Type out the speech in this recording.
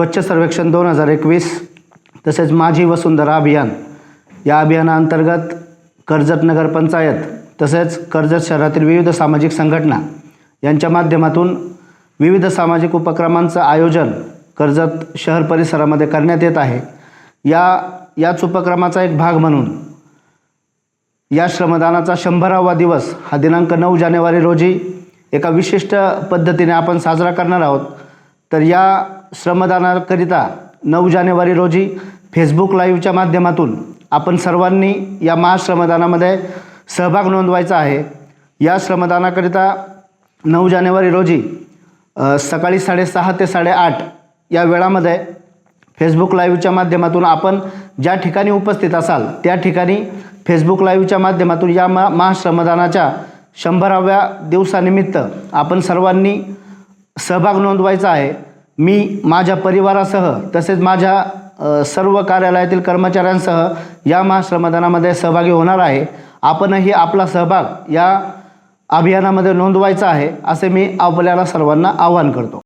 स्वच्छ सर्वेक्षण दोन हजार एकवीस तसेच माझी वसुंधरा अभियान. या अभियानाअंतर्गत कर्जत नगर पंचायत तसेच कर्जत शहरातील विविध सामाजिक संघटना यांच्या माध्यमातून विविध सामाजिक उपक्रमांचं आयोजन कर्जत शहर परिसरामध्ये करण्यात येत आहे. या याच उपक्रमाचा एक भाग म्हणून या श्रमदानाचा शंभरावा दिवस हा दिनांक नऊ जानेवारी रोजी एका विशिष्ट पद्धतीने आपण साजरा करणार आहोत. तर या श्रमदानाकरिता नऊ जानेवारी रोजी फेसबुक लाईव्हच्या माध्यमातून आपण सर्वांनी या महाश्रमदानामध्ये सहभाग नोंदवायचा आहे. या श्रमदानाकरिता नऊ जानेवारी रोजी सकाळी साडेसहा ते साडेआठ या वेळामध्ये फेसबुक लाईव्हच्या माध्यमातून आपण ज्या ठिकाणी उपस्थित असाल त्या ठिकाणी फेसबुक लाईव्हच्या माध्यमातून या मा महाश्रमदानाच्या शंभराव्या दिवसानिमित्त आपण सर्वांनी सहभाग नोंदवायचा आहे. मी माझ्या परिवारासह तसेच माझ्या सर्व कार्यालयातील कर्मचाऱ्यांसह या महाश्रमदानामध्ये सहभागी होणार आहे. आपणही आपला सहभाग या अभियानामध्ये नोंदवायचा आहे असे मी आपल्याला सर्वांना आवाहन करतो.